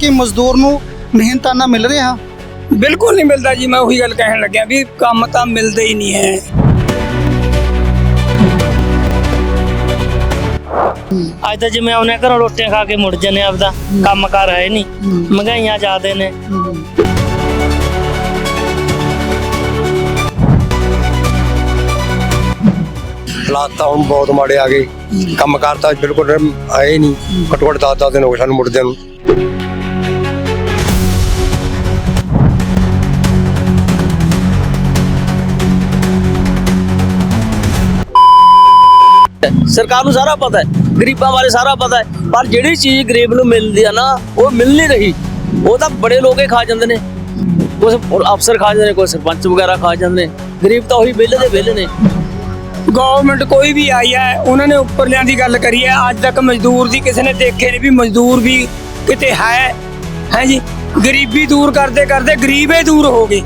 ਕਿ ਮਜ਼ਦੂਰ ਨੂੰ ਮਿਹਨਤਾਨਾ ਮਿਲ ਰਿਹਾ? ਬਿਲਕੁਲ ਨਹੀਂ ਮਿਲਦਾ ਜੀ ਮੈਂ ਉਹੀ ਗੱਲ ਕਹਿਣ ਲੱਗਿਆ ਵੀ ਕੰਮ ਤਾਂ ਮਿਲਦਾ ਹੀ ਨਹੀਂ ਹੈ। ਅੱਜ ਤਾਂ ਜਿਵੇਂ ਆਉਨੇ ਘਰੋਂ ਰੋਟੀਆਂ ਖਾ ਕੇ ਮੁੜ ਜਨੇ ਆਪਦਾ ਕੰਮ ਕਰ ਹੈ ਨਹੀਂ ਮਹਿੰਗਾਈਆਂ ਜ਼ਿਆਦੇ ਨੇ। ਹਾਲਾਤ ਤਾਂ ਹੁਣ ਬਹੁਤ ਮਾੜੇ ਆ ਗਏ। ਕੰਮ ਕਾਰ ਤਾਂ ਬਿਲਕੁਲ ਆਏ ਨਹੀਂ ਘੱਟੋ ਘੱਟ 10 ਦਿਨ ਹੋ ਗਏ ਸਾਨੂੰ ਮੁੜਦਿਆਂ ਨੂੰ। ਸਰਕਾਰ ਨੂੰ ਸਾਰਾ ਪਤਾ ਹੈ ਗਰੀਬਾਂ ਬਾਰੇ ਸਾਰਾ ਪਤਾ ਹੈ ਪਰ ਜਿਹੜੀ ਚੀਜ਼ ਗਰੀਬ ਨੂੰ ਮਿਲਦੀ ਆ ਨਾ ਉਹ ਮਿਲ ਨਹੀਂ ਰਹੀ ਉਹ ਤਾਂ ਬੜੇ ਲੋਕ ਹੀ ਖਾ ਜਾਂਦੇ ਨੇ। ਕੁਝ ਅਫਸਰ ਖਾ ਜਾਂਦੇ ਨੇ ਕੋਈ ਸਰਪੰਚ ਵਗੈਰਾ ਖਾ ਜਾਂਦੇ ਨੇ ਗਰੀਬ ਤਾਂ ਉਹੀ ਵਿਹਲੇ ਦੇ ਵਿਹਲੇ ਨੇ। ਗਵਰਨਮੈਂਟ ਕੋਈ ਵੀ ਆਈ ਹੈ ਉਹਨਾਂ ਨੇ ਉੱਪਰਲਿਆਂ ਦੀ ਗੱਲ ਕਰੀ ਹੈ ਅੱਜ ਤੱਕ ਮਜ਼ਦੂਰ ਦੀ ਕਿਸੇ ਨੇ ਦੇਖੇ ਨਹੀਂ ਵੀ ਮਜ਼ਦੂਰ ਵੀ ਕਿਤੇ ਹੈ ਹੈ ਜੀ? ਗਰੀਬੀ ਦੂਰ ਕਰਦੇ ਕਰਦੇ ਗਰੀਬੇ ਦੂਰ ਹੋ ਗਏ।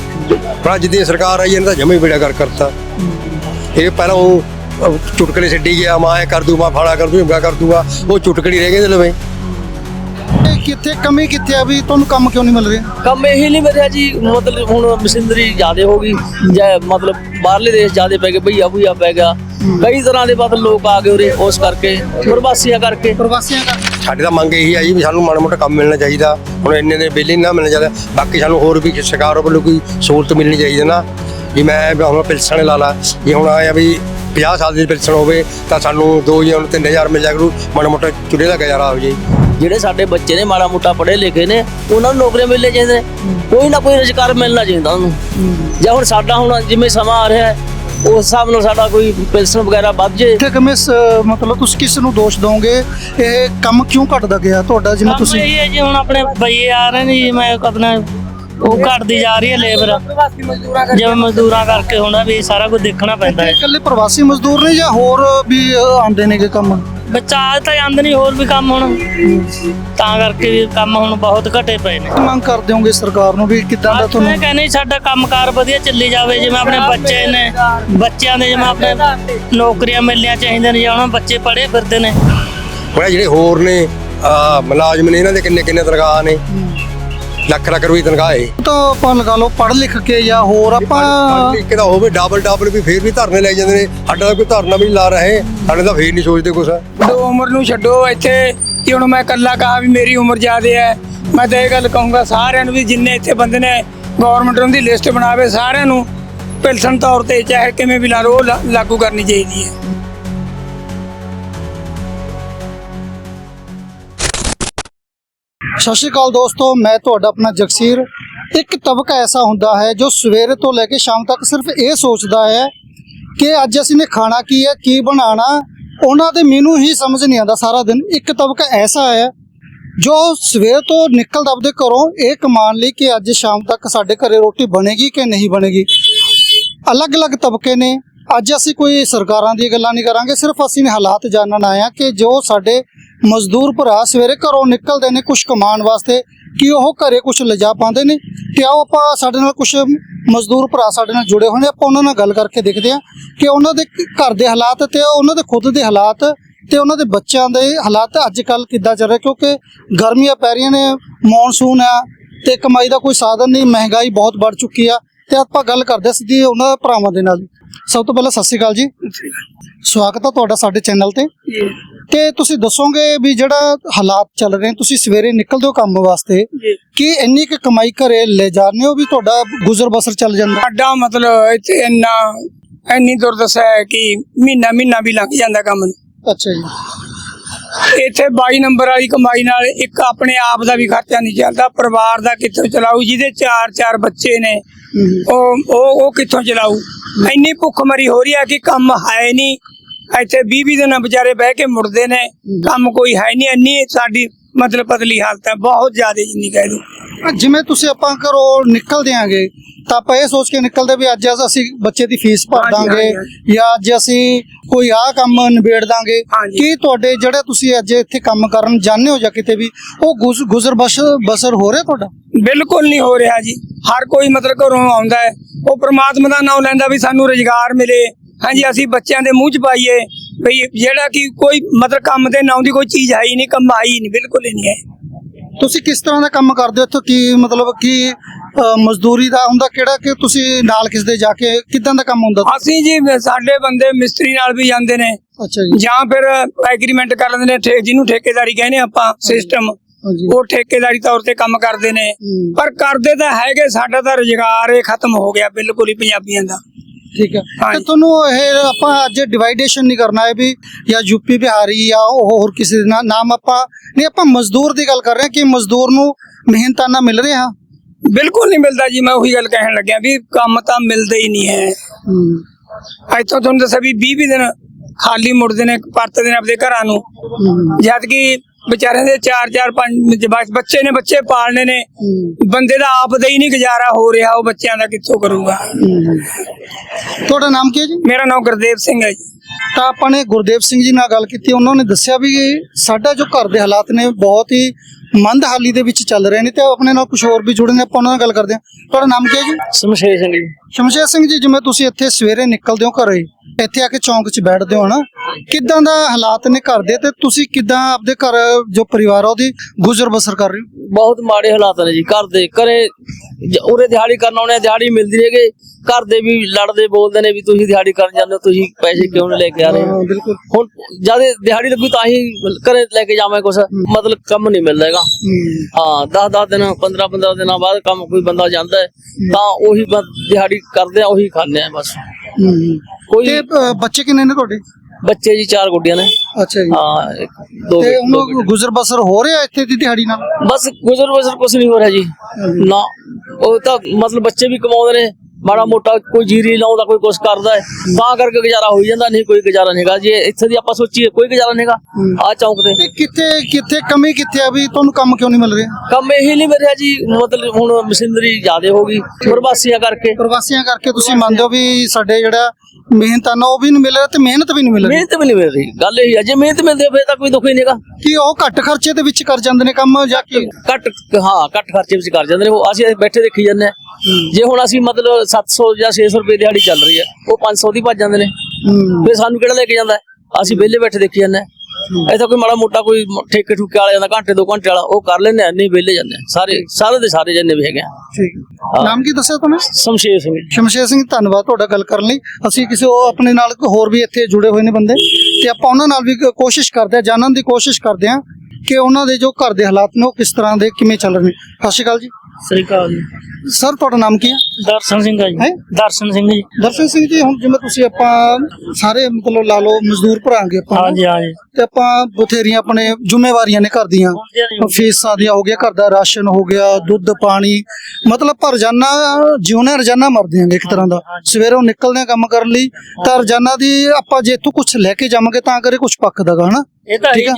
ਪਰ ਅੱਜ ਦੀ ਸਰਕਾਰ ਆਈ ਇਹਨਾਂ ਦਾ ਜਮੇ ਬੇੜਾ ਕਰ ਕਰਤਾ। ਇਹ ਪਹਿਲਾਂ ਉਹ ਚੁਟਕਲੇ ਛੱਡੀ ਗਿਆ ਮੈਂ ਇਹ ਕਰ ਦੂ ਮੈਂ ਫਾਲਾ ਕਰ ਦੂ ਹਿੰਗਾ ਕਰ ਦੂਗਾ। ਉਹ ਚੁਟਕਲੀ ਰਹਿ ਗਏ ਤੇ ਲਵੇ। ਇਹ ਕਿੱਥੇ ਕਮੀ ਕਿੱਥੇ ਆ ਵੀ ਤੁਹਾਨੂੰ ਕੰਮ ਕਿਉਂ ਨਹੀਂ ਮਿਲ ਰਿਹਾ? ਕੰਮ ਇਹੀ ਨਹੀਂ ਵਧਿਆ ਜੀ ਮਤਲਬ ਹੁਣ ਮਸ਼ੀਨਰੀ ਜ਼ਿਆਦੇ ਹੋ ਗਈ ਜਾਂ ਮਤਲਬ ਬਾਹਰਲੇ ਦੇਸ਼ ਜ਼ਿਆਦੇ ਪੈ ਗਏ ਭਈਆ ਭਈਆ ਪੈ ਗਿਆ। ਕਈ ਤਰ੍ਹਾਂ ਦੇ ਮਤਲਬ ਲੋਕ ਆ ਗਏ ਉਰੇ ਉਸ ਕਰਕੇ ਪ੍ਰਵਾਸੀਆਂ ਕਰਕੇ। ਪ੍ਰਵਾਸੀਆਂ ਦਾ ਸਾਡੀ ਤਾਂ ਮੰਗ ਇਹੀ ਆਈ ਵੀ ਸਾਨੂੰ ਮਾੜਾ ਮੋਟਾ ਕੰਮ ਮਿਲਣਾ ਚਾਹੀਦਾ। ਹੁਣ ਇੰਨੇ ਦੇ ਬਿੱਲ ਨਾ ਮਿਲਣਾ ਚਾਹੀਦਾ। ਬਾਕੀ ਸਾਨੂੰ ਹੋਰ ਵੀ ਸਰਕਾਰ ਵੱਲੋਂ ਕੋਈ ਸਹੂਲਤ ਮਿਲਣੀ ਚਾਹੀਦੀ ਨਾ। ਵੀ ਮੈਂ ਹੁਣ ਪਿਲਸਣ ਲਾ ਲਾ ਜੇ ਹੁਣ ਆਇਆ ਵੀ 50 ਸਾਲ ਦੀ ਪਿਲਸਣ ਹੋਵੇ ਤਾਂ ਸਾਨੂੰ 2000 3000 ਮਿਲ ਜਾ ਕਰੂ ਮਾੜਾ ਮੋਟਾ ਚੁੱਲ੍ਹੇ ਦਾ ਗੁਜ਼ਾਰਾ ਹੋ ਜਾਏ ਜਿਹੜੇ ਸਾਡੇ ਬੱਚੇ ਨੇ ਮਾੜਾ ਮੋਟਾ ਪੜ੍ਹੇ ਲਿਖੇ ਨੇ ਉਹਨਾਂ ਨੂੰ ਨੌਕਰੀਆਂ ਮਿਲਣੇ ਚਾਹੀਦੀਆਂ ਨੇ। ਕੋਈ ਨਾ ਕੋਈ ਰੁਜ਼ਗਾਰ ਮਿਲਣਾ ਚਾਹੀਦਾ ਉਹਨੂੰ। ਜਾਂ ਹੁਣ ਸਾਡਾ ਹੁਣ ਜਿਵੇਂ ਸਮਾਂ ਆ ਰਿਹਾ ਹੈ ਉਸ ਹਿਸਾਬ ਨਾਲ ਸਾਡਾ ਕੋਈ ਪੈਨਸ਼ਨ ਵਗੈਰਾ ਵੱਧ ਜੇ। ਇੱਥੇ ਕਿਵੇਂ ਸ- ਮਤਲਬ ਤੁਸੀਂ ਕਿਸ ਨੂੰ ਦੋਸ਼ ਦੋਗੇ? ਇਹ ਕੰਮ ਕਿਉਂ ਘਟਦਾ ਗਿਆ? ਤੁਹਾਡਾ ਜਿਵੇਂ ਤੁਸੀਂ ਇਹ ਹੈ ਜੀ ਹੁਣ ਆਪਣੇ ਬਈਏ ਆ ਰਹੇ ਨੇ ਜੀ ਮੈਂ ਆਪਣਾ ਉਹ ਘਟਦੀ ਜਾ ਰਹੀ ਹੈ ਲੇਬਰ ਜਿਵੇਂ ਮਜ਼ਦੂਰਾਂ ਕਰਕੇ ਹੁਣ ਵੀ ਸਾਰਾ ਕੁਝ ਦੇਖਣਾ ਪੈਂਦਾ ਹੈ। ਇਕੱਲੇ ਪ੍ਰਵਾਸੀ ਮਜ਼ਦੂਰ ਨੇ ਜਾਂ ਹੋਰ ਵੀ ਆਉਂਦੇ ਨੇਗੇ ਕੰਮ? ਬੱਚਾ ਤਾਂ ਜਾਂਦੇ ਨਹੀਂ ਹੋਰ ਵੀ ਕੰਮ ਹੁਣ। ਤਾਂ ਕਰਕੇ ਵੀ ਕੰਮ ਹੁਣ ਬਹੁਤ ਘਟੇ ਪਏ ਨੇ। ਮੰਗ ਕਰਦੇ ਹੋਗੇ ਸਰਕਾਰ ਨੂੰ ਵੀ ਕਿੱਦਾਂ ਦਾ ਮੈਂ ਤੁਹਾਨੂੰ ਕਹਿੰਦਾ ਜੀ ਸਾਡਾ ਕੰਮਕਾਰ ਵਧੀਆ ਚੱਲੀ ਜਾਵੇ ਜਿਵੇਂ ਆਪਣੇ ਬੱਚੇ ਨੇ ਬੱਚਿਆਂ ਦੇ ਜਿਵੇਂ ਆਪਣੇ ਨੌਕਰੀਆਂ ਮਿਲਣੀਆਂ ਚਾਹੀਦੀਆਂ ਨੇ ਜਾਂ ਉਹਨਾਂ ਬੱਚੇ ਪੜ੍ਹੇ ਫਿਰਦੇ ਨੇ। ਇਹ ਜਿਹੜੇ ਹੋਰ ਨੇ ਮੁਲਾਜ਼ਮ ਨੇ ਇਹਨਾਂ ਦੇ ਕਿੰਨੇ ਕਿੰਨੇ ਤਨਖਾਹ ਨੇ? ਲੱਖ ਲੱਖ ਰੁਪਏ ਤਨਖਾਹ ਹੈ। ਤਾਂ ਆਪਾਂ ਲਗਾ ਲਓ ਪੜ੍ਹ ਲਿਖ ਕੇ ਜਾਂ ਹੋਰ ਆਪਾਂ ਇੱਕ ਦਾ ਹੋਵੇ ਡਬਲ ਡਬਲ ਵੀ ਫੇਰ ਵੀ ਧਰਨੇ ਲੈ ਜਾਂਦੇ ਨੇ। ਸਾਡਾ ਤਾਂ ਕੋਈ ਧਰਨਾ ਵੀ ਲਾ ਰਹੇ। ਸਾਡੇ ਤਾਂ ਫੇਰ ਨਹੀਂ ਸੋਚਦੇ ਕੁਛ। ਦੋ ਉਮਰ ਨੂੰ ਛੱਡੋ ਇੱਥੇ ਕਿ ਹੁਣ ਮੈਂ ਇਕੱਲਾ ਕਹਾ ਵੀ ਮੇਰੀ ਉਮਰ ਜ਼ਿਆਦੇ ਹੈ। ਮੈਂ ਤਾਂ ਇਹ ਗੱਲ ਕਹੂੰਗਾ ਸਾਰਿਆਂ ਨੂੰ ਵੀ ਜਿੰਨੇ ਇੱਥੇ ਬੰਦੇ ਨੇ ਗਵਰਨਮੈਂਟ ਉਹਦੀ ਲਿਸਟ ਬਣਾਵੇ ਸਾਰਿਆਂ ਨੂੰ। ਪਿਲਸਣ ਤੌਰ ਤੇ ਚਾਹੇ ਕਿਵੇਂ ਵੀ ਲਾ ਲਓ ਉਹ ਲਾ- ਲਾਗੂ ਕਰਨੀ ਚਾਹੀਦੀ ਹੈ। ਸਤਿ ਸ਼੍ਰੀ ਅਕਾਲ ਦੋਸਤੋ, ਮੈਂ ਤੁਹਾਡਾ ਆਪਣਾ ਜਗਸੀਰ। ਇੱਕ ਤਬਕਾ ਐਸਾ ਹੁੰਦਾ ਹੈ ਜੋ ਸਵੇਰੇ ਤੋਂ ਲੈ ਕੇ ਸ਼ਾਮ ਤੱਕ ਸਿਰਫ ਇਹ ਸੋਚਦਾ ਹੈ ਕਿ ਅੱਜ ਅਸੀਂ ਨੇ ਖਾਣਾ ਕੀ ਹੈ, ਕੀ ਬਣਾਉਣਾ। ਉਹਨਾਂ ਦੇ ਮੈਨੂੰ ਹੀ ਸਮਝ ਨਹੀਂ ਆਉਂਦਾ ਸਾਰਾ ਦਿਨ। ਇੱਕ ਤਬਕਾ ਐਸਾ ਹੈ ਜੋ ਸਵੇਰ ਤੋਂ ਨਿਕਲਦਾ ਆਪਦੇ ਘਰੋਂ ਇਹ ਕਮਾਉਣ ਲਈ ਕਿ ਅੱਜ ਸ਼ਾਮ ਤੱਕ ਸਾਡੇ ਘਰੇ ਰੋਟੀ ਬਣੇਗੀ ਕਿ ਨਹੀਂ ਬਣੇਗੀ। ਅਲੱਗ-ਅਲੱਗ ਤਬਕੇ ਨੇ। ਅੱਜ ਅਸੀਂ ਕੋਈ ਸਰਕਾਰਾਂ ਦੀ ਗੱਲਾਂ ਨਹੀਂ ਕਰਾਂਗੇ। ਸਿਰਫ ਅਸੀਂ ਹਾਲਾਤ ਜਾਣਨ ਆਏ ਹਾਂ ਕਿ ਜੋ ਸਾਡੇ ਮਜ਼ਦੂਰ ਭਰਾ ਸਵੇਰੇ ਘਰੋਂ ਨਿਕਲਦੇ ਨੇ ਕੁਝ ਕਮਾਉਣ ਵਾਸਤੇ, ਕਿ ਉਹ ਘਰੇ ਕੁਝ ਲਿਜਾ ਪਾਉਂਦੇ ਨੇ, ਤੇ ਆਓ ਆਪਾਂ ਸਾਡੇ ਨਾਲ ਕੁਝ ਮਜ਼ਦੂਰ ਭਰਾ ਸਾਡੇ ਨਾਲ ਜੁੜੇ ਹੋਏ ਨੇ, ਆਪਾਂ ਉਹਨਾਂ ਨਾਲ ਗੱਲ ਕਰਕੇ ਦੇਖਦੇ ਹਾਂ ਕਿ ਉਹਨਾਂ ਦੇ ਘਰ ਦੇ ਹਾਲਾਤ ਤੇ ਉਹਨਾਂ ਦੇ ਖੁਦ ਦੇ ਹਾਲਾਤ ਤੇ ਉਹਨਾਂ ਦੇ ਬੱਚਿਆਂ ਦੇ ਹਾਲਾਤ ਅੱਜ ਕੱਲ ਕਿੱਦਾਂ ਚੱਲ ਰਿਹਾ, ਕਿਉਂਕਿ ਗਰਮੀਆਂ ਪੈ ਰਹੀਆਂ ਨੇ, ਮੌਨਸੂਨ ਆ, ਤੇ ਕਮਾਈ ਦਾ ਕੋਈ ਸਾਧਨ ਨਹੀਂ, ਮਹਿੰਗਾਈ ਬਹੁਤ ਵੱਧ ਚੁੱਕੀ ਆ, ਤੇ ਆਪਾਂ ਗੱਲ ਕਰਦੇ ਸਿੱਧੀ ਉਹਨਾਂ ਭਰਾਵਾਂ ਦੇ ਨਾਲ। ਸਭ ਤੋਂ ਪਹਿਲਾਂ ਸਤਿ ਸ਼੍ਰੀ ਅਕਾਲ ਜੀ। ਸਵਾਗਤ ਹੈ ਤੁਹਾਡਾ ਸਾਡੇ ਚੈਨਲ ਤੇ। ਤੇ ਤੁਸੀਂ ਦੱਸੋਗੇ ਵੀ ਜਿਹੜਾ ਹਾਲਾਤ ਚੱਲ ਰਹੇ ਤੁਸੀਂ ਸਵੇਰੇ ਨਿਕਲਦੇ ਹੋ ਕੰਮ ਵਾਸਤੇ। ਕਿ ਇੰਨੀ ਕੁ ਕਮਾਈ ਘਰੇ ਲੈ ਜਾਂਦੇ ਹੋ ਵੀ ਤੁਹਾਡਾ ਗੁਜ਼ਰ ਬਸਰ ਚੱਲ ਜਾਂਦਾ? ਸਾਡਾ ਮਤਲਬ ਇੱਥੇ ਇੰਨਾ ਇੰਨੀ ਦੁਰਦਸ਼ਾ ਹੈ ਕਿ ਮਹੀਨਾ ਮਹੀਨਾ ਵੀ ਲੰਘ ਜਾਂਦਾ ਕੰਮ ਨੂੰ। ਅੱਛਾ ਜੀ। ਇੱਥੇ 22 ਨੰਬਰ ਵਾਲੀ ਕਮਾਈ ਨਾਲ ਇੱਕ ਆਪਣੇ ਆਪ ਦਾ ਵੀ ਖਰਚਾ ਨਹੀਂ ਚੱਲਦਾ ਪਰਿਵਾਰ ਦਾ ਕਿੱਥੋਂ ਚਲਾਊ ਜਿਹਦੇ ਚਾਰ ਚਾਰ ਬੱਚੇ ਨੇ ਉਹ ਉਹ ਕਿੱਥੋਂ ਚਲਾਊ? ਇੰਨੀ ਭੁੱਖਮਰੀ ਹੋ ਰਹੀ ਹੈ ਕਿ ਕੰਮ ਹੈ ਨਹੀਂ ਇੱਥੇ 20 20 ਦਿਨ ਵਿਚਾਰੇ ਬਹਿ ਕੇ ਮੁੜਦੇ ਨੇ। ਕੰਮ ਕੋਈ ਹੈ ਨਹੀਂ ਇੰਨੀ ਸਾਡੀ ਮਤਲਬ ਪਤਲੀ ਹਾਲਤ ਹੈ ਬਹੁਤ ਜ਼ਿਆਦਾ ਜਿੰਨੀ ਕਹਿ ਲਓ ਜਿਵੇਂ ਤੁਸੀਂ ਆਪਾਂ ਘਰੋਂ ਨਿਕਲਦੇ ਆਂਗੇ ਤਾਂ ਆਪਾਂ ਇਹ ਸੋਚ ਕੇ ਨਿਕਲਦੇ ਵੀ ਅੱਜ ਅਸੀਂ ਬੱਚੇ ਦੀ ਫੀਸ ਭਰ ਦਾਂਗੇ ਜਾਂ ਅੱਜ ਅਸੀਂ ਕੋਈ ਆਹ ਕੰਮ ਨਿਬੇੜ ਦਾਂਗੇ। ਕੀ ਤੁਹਾਡੇ ਜਿਹੜੇ ਤੁਸੀਂ ਅੱਜ ਇੱਥੇ ਕੰਮ ਕਰਨ ਜਾਂਦੇ ਹੋ ਜਾਂ ਕਿਤੇ ਵੀ ਉਹ ਗੁਜ਼- ਗੁਜ਼ਰ ਬਸਰ ਬਸਰ ਹੋ ਰਿਹਾ ਤੁਹਾਡਾ? ਬਿਲਕੁਲ ਨਹੀਂ ਹੋ ਰਿਹਾ ਜੀ। ਹਰ ਕੋਈ ਮਤਲਬ ਘਰੋਂ ਆਉਂਦਾ ਹੈ। ਉਹ ਪ੍ਰਮਾਤਮਾ ਦਾ ਨਾਮ ਲੈਂਦਾ ਵੀ ਸਾਨੂੰ ਰੁਜ਼ਗਾਰ ਮਿਲੇ। ਹਾਂਜੀ ਅਸੀਂ ਬੱਚਿਆਂ ਦੇ ਮੂੰਹ 'ਚ ਪਾਈਏ। ਵੀ ਜਿਹੜਾ ਕਿ ਕੋਈ ਮਤਲਬ ਕੰਮ ਦੇ ਨਾਂ ਦੀ ਕੋਈ ਚੀਜ਼ ਹੈ ਹੀ ਨਹੀਂ ਕਮਾਈ ਨਹੀਂ ਬਿਲਕੁਲ ਹੀ ਨਹੀਂ ਹੈ। ਤੁਸੀਂ ਕਿਸ ਤਰ੍ਹਾਂ ਦਾ ਕੰਮ ਕਰਦੇ ਹੋ ਇੱਥੋਂ? ਕੀ ਮਤਲਬ ਕੀ ਮਜ਼ਦੂਰੀ ਦਾ ਹੁੰਦਾ ਕਿਹੜਾ ਕਿ ਤੁਸੀਂ ਨਾਲ ਕਿਸ ਦੇ ਜਾ ਕੇ ਕਿਦਾਂ ਦਾ ਕੰਮ ਹੁੰਦਾ? ਅਸੀਂ ਜੀ ਸਾਡੇ ਬੰਦੇ ਮਿਸਤਰੀ ਨਾਲ ਵੀ ਜਾਂਦੇ ਨੇ। ਅੱਛਾ ਜੀ। ਜਾਂ ਫਿਰ ਐਗਰੀਮੈਂਟ ਕਰ ਲੈਂਦੇ ਨੇ ਜਿਹਨੂੰ ਠੇਕੇਦਾਰੀ ਕਹਿੰਦੇ ਆਪਾਂ ਸਿਸਟਮ ਉਹ ਠੇਕੇਦਾਰੀ ਤੌਰ ਤੇ ਕੰਮ ਕਰਦੇ ਨੇ। ਪਰ ਕਰਦੇ ਤਾਂ ਹੈਗੇ ਸਾਡਾ ਤਾਂ ਰੁਜ਼ਗਾਰ ਇਹ ਖਤਮ ਹੋ ਗਿਆ ਬਿਲਕੁਲ ਹੀ ਪੰਜਾਬੀਆਂ ਦਾ। ਠੀਕ ਹੈ। ਤੇ ਤੁਹਾਨੂੰ ਇਹ ਆਪਾਂ ਅੱਜ ਡਿਵਾਈਡੇਸ਼ਨ ਨਹੀਂ ਕਰਨਾ ਹੈ ਵੀ ਜਾਂ ਯੂਪੀ ਬਿਹਾਰੀ ਜਾਂ ਹੋਰ ਕਿਸੇ ਦੇ ਨਾਮ ਆਪਾਂ ਨਹੀਂ ਆਪਾਂ ਮਜ਼ਦੂਰ ਦੀ ਗੱਲ ਕਰ ਰਹੇ ਹਾਂ ਕਿ ਮਜ਼ਦੂਰ ਨੂੰ ਮਿਹਨਤਾਨਾ ਮਿਲ ਰਿਹਾ? ਬਿਲਕੁਲ ਨਹੀਂ ਮਿਲਦਾ ਜੀ ਮੈਂ ਉਹੀ ਗੱਲ ਕਹਿਣ ਲੱਗਿਆ ਵੀ ਕੰਮ ਤਾਂ ਮਿਲਦਾ ਹੀ ਨਹੀਂ ਹੈ। ਇੱਥੋਂ ਤੁਹਾਨੂੰ ਦੱਸਿਆ ਵੀ 20 20 ਦਿਨ ਖਾਲੀ ਮੁੜਦੇ ਨੇ ਪਰਤਦੇ ਨੇ ਆਪਣੇ ਘਰਾਂ ਨੂੰ। ਜਦ ਕਿ ਵਿਚਾਰਿਆਂ ਦੇ 4 4 5 ਬੱਚੇ ਨੇ ਬੱਚੇ ਪਾਲਣੇ ਨੇ। ਬੰਦੇ ਦਾ ਆਪ ਦਾ ਹੀ ਨਹੀਂ ਗੁਜ਼ਾਰਾ ਹੋ ਰਿਹਾ ਉਹ ਬੱਚਿਆਂ ਦਾ ਕਿੱਥੋਂ ਕਰੂਗਾ? ਤੁਹਾਡਾ ਨਾਮ ਕੀ ਹੈ ਜੀ? ਮੇਰਾ ਨਾਮ ਗੁਰਦੇਵ ਸਿੰਘ ਹੈ ਜੀ। ਤਾਂ ਆਪਾਂ ਨੇ ਗੁਰਦੇਵ ਸਿੰਘ ਜੀ ਨਾਲ ਗੱਲ ਕੀਤੀ ਉਹਨਾਂ ਨੇ ਦੱਸਿਆ ਵੀ ਸਾਡਾ ਜੋ ਘਰ ਦੇ ਹਾਲਾਤ ਨੇ ਬਹੁਤ ਹੀ ਮੰਦਹਾਲੀ ਦੇ ਵਿੱਚ ਚੱਲ ਰਹੇ ਨੇ ਤੇ ਆਪਣੇ ਨਾਲ ਕੁਝ ਹੋਰ ਵੀ ਜੁੜੇ ਨੇ ਆਪਾਂ ਉਹਨਾਂ ਨਾਲ ਗੱਲ ਕਰਦੇ ਹਾਂ। ਤੁਹਾਡਾ ਨਾਮ ਕੀ ਹੈ ਜੀ? ਸਮਸ਼ੇਰ ਸਿੰਘ ਜੀ। ਸ਼ਮਸ਼ੇਰ ਸਿੰਘ ਜੀ ਜਿਵੇਂ ਤੁਸੀਂ ਇੱਥੇ ਸਵੇਰੇ ਨਿਕਲਦੇ ਹੋ ਘਰੇ ਇੱਥੇ ਆ ਕੇ ਚੌਂਕ 'ਚ ਬੈਠਦੇ ਹੋ ਨਾ ਕਿੱਦਾਂ ਦਾ ਹਾਲਾਤ ਨੇ ਘਰ ਦੇ ਤੇ ਤੁਸੀਂ ਕਿੱਦਾਂ ਆਪਦੇ ਘਰ ਜੋ ਪਰਿਵਾਰ ਆ ਉਹਦੀ ਗੁਜ਼ਰ ਬਸਰ ਕਰ ਰਹੇ ਹੋ? ਬਹੁਤ ਮਾੜੇ ਹਾਲਾਤ ਨੇ ਜੀ ਘਰ ਦੇ ਘਰੇ ਉਰੇ ਦਿਹਾੜੀ ਕਰਨ ਆਉਣੇ ਦਿਹਾੜੀ ਮਿਲਦੀ ਨਹੀਂ ਹੈਗੇ ਘਰ ਦੇ ਵੀ ਲੜਦੇ ਬੋਲਦੇ ਨੇ ਵੀ ਤੁਸੀਂ ਦਿਹਾੜੀ ਕਰਨ ਜਾਂਦੇ ਹੋ ਤੁਸੀਂ ਪੈਸੇ ਕਿਉਂ ਨਹੀਂ ਲੈ ਕੇ ਆ ਰਹੇ ਹੋ? ਬਿਲਕੁਲ। ਹੁਣ ਜਦ ਦਿਹਾੜੀ ਲੱਗੂ ਤਾਂ ਹੀ ਘਰੇ ਲੈ ਕੇ ਜਾਵਾਂ ਕੁਛ ਮਤਲਬ ਕੰਮ ਨਹੀਂ ਮਿਲਦਾ ਹੈਗਾ। ਹਾਂ। 10 10 ਦਿਨ 15 15 ਦਿਨਾਂ ਬਾਅਦ ਕੰਮ ਕੋਈ ਬੰਦਾ ਜਾਂਦਾ ਹੈ ਤਾਂ ਉਹੀ ਦਿਹਾੜੀ ਕਰਦੇ ਆ ਉਹੀ ਖਾਂਦੇ ਆ ਬਸ। ਕੋਈ ਤੇ ਅ, ਬੱਚੇ ਕਿੰਨੇ ਨੇ ਤੁਹਾਡੇ? ਬੱਚੇ ਜੀ ਚਾਰ ਗੁੱਡੀਆਂ ਨੇ। ਅੱਛਾ ਜੀ। ਹਾਂ ਇੱਕ- ਦੋ ਤੇ ਦੋ ਉਹਨੂੰ ਗੁਜ਼ਰ ਬਸਰ ਹੋ ਰਿਹਾ ਇੱਥੇ ਦੀ ਦਿਹਾੜੀ ਨਾਲ? ਬਸ ਗੁਜ਼ਰ ਬਸਰ ਕੁਛ ਨਹੀਂ ਹੋ ਰਿਹਾ ਜੀ। ਨਾ ਉਹ ਤਾਂ ਮਤਲਬ ਬੱਚੇ ਵੀ ਕਮਾਉਂਦੇ ਨੇ। ਮਾੜਾ ਮੋਟਾ ਕੋਈ ਜੀਰੀ ਲਾਉਂਦਾ ਕੋਈ ਕੁਛ ਕਰਦਾ ਹੈ। ਤਾਂ ਕਰਕੇ ਗੁਜ਼ਾਰਾ ਹੋਈ ਜਾਂਦਾ ਨਹੀਂ ਕੋਈ ਗੁਜ਼ਾਰਾ ਨਹੀਂਗਾ ਜੇ ਇੱਥੇ ਦੀ ਆਪਾਂ ਸੋਚੀਏ ਕੋਈ ਗੁਜ਼ਾਰਾ ਨਹੀਂਗਾ ਆ ਚੌਂਕ ਤੇ। ਕਿੱਥੇ ਕਿੱਥੇ ਕਮੀ ਕਿੱਥੇ ਆ ਵੀ ਤੁਹਾਨੂੰ ਕੰਮ ਕਿਉਂ ਨਹੀਂ ਮਿਲ ਰਿਹਾ? ਕੰਮ ਇਹੀ ਨਹੀਂ ਮਿਲਿਆ ਜੀ। ਮਤਲਬ ਹੁਣ ਮਸ਼ੀਨਰੀ ਜ਼ਿਆਦੇ ਹੋ ਗਈ ਪ੍ਰਵਾਸੀਆਂ ਕਰਕੇ। ਪ੍ਰਵਾਸੀਆਂ ਕਰਕੇ ਤੁਸੀਂ ਮੰਨਦੇ ਹੋ ਵੀ ਸਾਡੇ ਜਿਹੜਾ ਮਿਹਨਤਾਨਾ ਉਹ ਵੀ ਨਹੀਂ ਮਿਲ ਰਿਹਾ ਤੇ ਮਿਹਨਤ ਵੀ ਨਹੀਂ ਮਿਲ ਰਹੀ ਮਿਹਨਤ ਵੀ ਨਹੀਂ ਮਿਲ ਰਹੀ ਗੱਲ ਇਹੀ ਹੈ ਜੇ ਮਿਹਨਤ ਮਿਲਦੀ ਹੋਵੇ ਤਾਂ ਕੋਈ ਦੁੱਖ ਹੀ ਨਹੀਂਗਾ ਕਿ ਉਹ ਘੱਟ ਖਰਚੇ ਦੇ ਵਿੱਚ ਕਰ ਜਾਂਦੇ ਨੇ ਕੰਮ ਜਾਂ ਕਿ? ਘੱਟ ਹਾਂ ਘੱਟ ਖਰਚੇ ਵਿੱਚ ਕਰ ਜਾਂਦੇ ਨੇ ਉਹ ਅਸੀਂ ਬੈਠੇ ਦੇਖੀ ਜਾਂਦੇ ਜੇ ਹੁਣ ਅਸੀਂ ਮਤਲਬ 700 ਜਾਂ 600 ਰੁਪਏ ਦਿਹਾੜੀ ਚੱਲ ਰਹੀ ਹੈ ਉਹ 500 ਦੀ ਭੱਜ ਜਾਂਦੇ ਨੇ। ਫਿਰ ਸਾਨੂੰ ਕਿਹੜਾ ਲੈ ਕੇ ਜਾਂਦਾ? ਅਸੀਂ ਵਿਹਲੇ ਬੈਠੇ ਦੇਖੀ ਜਾਂਦੇ ਹਾਂ। ਇੱਥੇ ਕੋਈ ਮਾੜਾ ਮੋਟਾ ਕੋਈ ਠੇਕੇ ਠੁਕੇ ਵਾਲਾ ਜਾਂਦਾ ਘੰਟੇ ਦੋ ਘੰਟੇ ਵਾਲਾ ਉਹ ਕਰ ਲੈਂਦੇ ਆ ਨਹੀਂ ਵਿਹਲੇ ਜਾਂਦੇ। ਸਾਰੇ ਸਾਰੇ ਦੇ ਸਾਰੇ ਜਿੰਨੇ ਵੀ ਹੈਗੇ ਆ। ਠੀਕ। ਨਾਮ ਕੀ ਦੱਸਿਆ ਤੁਹਾਨੂੰ? ਸ਼ਮਸ਼ੇਰ ਸਿੰਘ ਸ਼ਮਸ਼ੇਰ ਸਿੰਘ ਧੰਨਵਾਦ ਤੁਹਾਡਾ ਗੱਲ ਕਰਨ ਲਈ। ਅਸੀਂ ਕਿਸੇ ਉਹ ਆਪਣੇ ਨਾਲ ਹੋਰ ਵੀ ਇੱਥੇ ਜੁੜੇ ਹੋਏ ਨੇ ਬੰਦੇ। ਤੇ ਆਪਾਂ ਉਹਨਾਂ ਨਾਲ ਵੀ ਕੋਸ਼ਿਸ਼ ਕਰਦੇ ਆ ਜਾਣਨ ਦੀ ਕੋਸ਼ਿਸ਼ ਕਰਦੇ ਆ ਕਿ ਉਹਨਾਂ ਦੇ ਜੋ ਘਰ ਦੇ ਹਾਲਾਤ ਨੇ ਉਹ ਕਿਸ ਤਰ੍ਹਾਂ ਦੇ ਕਿਵੇਂ ਚੱਲ ਰਹੇ ਨੇ। ਸਤਿ ਸ਼੍ਰੀ ਅਕਾਲ ਜੀ। ਸ੍ਰੀ ਅਕਾਲ ਜੀ। ਸਰ ਤੁਹਾਡਾ ਨਾਮ ਕੀ ਹੈ ਦਰਸ਼ਨ ਸਿੰਘ ਆ ਜੀ। ਹੈਂ? ਦਰਸ਼ਨ ਸਿੰਘ ਜੀ। ਦਰਸ਼ਨ ਸਿੰਘ ਜੀ ਹੁਣ ਜਿਵੇਂ ਤੁਸੀਂ ਆਪਾਂ ਸਾਰੇ ਮਤਲਬ ਲਾ ਲਓ ਮਜ਼ਦੂਰ ਭਰਾਂਗੇ ਆਪਾਂ ਹਾਂ? ਜੀ ਹਾਂ ਜੀ ਤੇ ਆਪਾਂ ਬਥੇਰੀਆਂ ਆਪਣੇ ਜ਼ਿੰਮੇਵਾਰੀਆਂ ਨੇ ਘਰ ਦੀਆਂ ਫੀਸਾਂ ਦੀਆਂ ਹੋ ਗਿਆ ਘਰ ਦਾ ਰਾਸ਼ਨ ਹੋ ਗਿਆ ਦੁੱਧ ਪਾਣੀ। ਮਤਲਬ ਪਰ ਰੋਜ਼ਾਨਾ ਜਿਉਣੇ ਰੋਜ਼ਾਨਾ ਮਰਦੇ ਆਂਗੇ ਇੱਕ ਤਰ੍ਹਾਂ ਦਾ। ਸਵੇਰੋਂ ਨਿਕਲਦੇ ਆ ਕੰਮ ਕਰਨ ਲਈ ਤਾਂ ਰੋਜ਼ਾਨਾ ਦੀ ਆਪਾਂ ਜੇ ਇੱਥੋਂ ਕੁਝ ਲੈ ਕੇ ਜਾਵਾਂਗੇ ਤਾਂ ਕਰੇ ਕੁਝ ਪੱਕਦਾਗਾ ਹਨਾ? ਹੈ ਠੀਕ ਆ?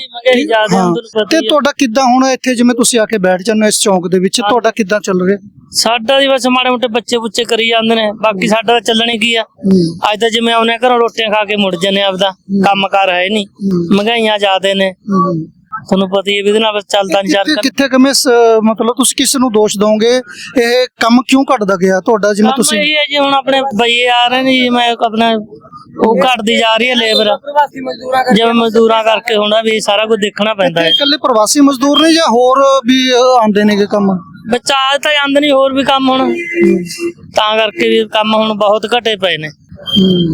ਹਾਂ। ਤੇ ਹੀ ਹੈ। ਤੁਹਾਡਾ ਕਿੱਦਾਂ ਹੁਣ ਇੱਥੇ ਜਿਵੇਂ ਤੁਸੀਂ ਆ ਕੇ ਬੈਠ ਜਾਂਦੇ ਹੋ ਇਸ ਚੌਂਕ ਦੇ ਵਿੱਚ ਤੁਹਾਡਾ ਕਿੱਦਾਂ ਚੱਲ ਰਿਹਾ? ਸਾਡਾ ਦੀ ਬਸ ਮਾੜੇ ਮੋਟੇ ਬੱਚੇ ਬੁੱਚੇ ਕਰੀ ਜਾਂਦੇ ਨੇ ਬਾਕੀ ਸਾਡਾ ਤਾਂ ਚੱਲਣੀ ਕੀ ਆ। ਅੱਜ ਤਾਂ ਜਿਵੇਂ ਆਉਨੇ ਘਰੋਂ ਰੋਟੀਆਂ ਖਾ ਕੇ ਮੁੜ ਜੰਨੇ ਆਪਦਾ ਕੰਮ ਕਾਰ ਹੈ ਨਹੀਂ। ਮਹਿੰਗਾਈਆਂ ਜ਼ਿਆਦੇ ਨੇ। ਤੁਹਾਨੂੰ ਪਤਾ ਹੀ ਹੈ ਵੀ ਇਹਦੇ ਨਾਲ ਬਸ ਚੱਲਦਾ ਨਹੀਂ ਕਿੱਥੇ ਚੱਲ ਕਿੱਥੇ ਕਿਵੇਂ ਮਤਲਬ ਤੁਸੀਂ ਕਿਸ ਨੂੰ ਦੋਸ਼ ਦੋਗੇ ਇਹ ਕੰਮ ਕਿਉਂ ਘਟਦਾ ਗਿਆ ਤੁਹਾਡਾ ਜਿਵੇਂ ਤੁਸੀਂ ਇਹ ਹੈ ਜੀ ਹੁਣ ਆਪਣੇ ਬਈਏ ਆ ਰਹੇ ਨੇ ਜੀ ਮੈਂ ਆਪਣਾ ਉਹ ਘਟਦੀ ਜਾ ਰਹੀ ਹੈ ਲੇਬਰ ਪ੍ਰਵਾਸੀ ਮਜ਼ਦੂਰਾਂ ਜਿਵੇਂ ਮਜ਼ਦੂਰਾਂ ਕਰਕੇ ਹੁੰਦਾ ਵੀ ਸਾਰਾ ਕੁਝ ਦੇਖਣਾ ਪੈਂਦਾ ਹੈ। ਇਕੱਲੇ ਪ੍ਰਵਾਸੀ ਮਜ਼ਦੂਰ ਨੇ ਜਾਂ ਹੋਰ ਵੀ ਆਉਂਦੇ ਨੇਗੇ ਕੰਮ? ਬੱਚਾ ਤਾਂ ਜਾਂਦੇ ਨਹੀਂ ਹੋਰ ਵੀ ਕੰਮ ਹੁਣ। ਤਾਂ ਕਰਕੇ ਵੀ ਕੰਮ ਹੁਣ ਬਹੁਤ ਘਟੇ ਪਏ ਨੇ।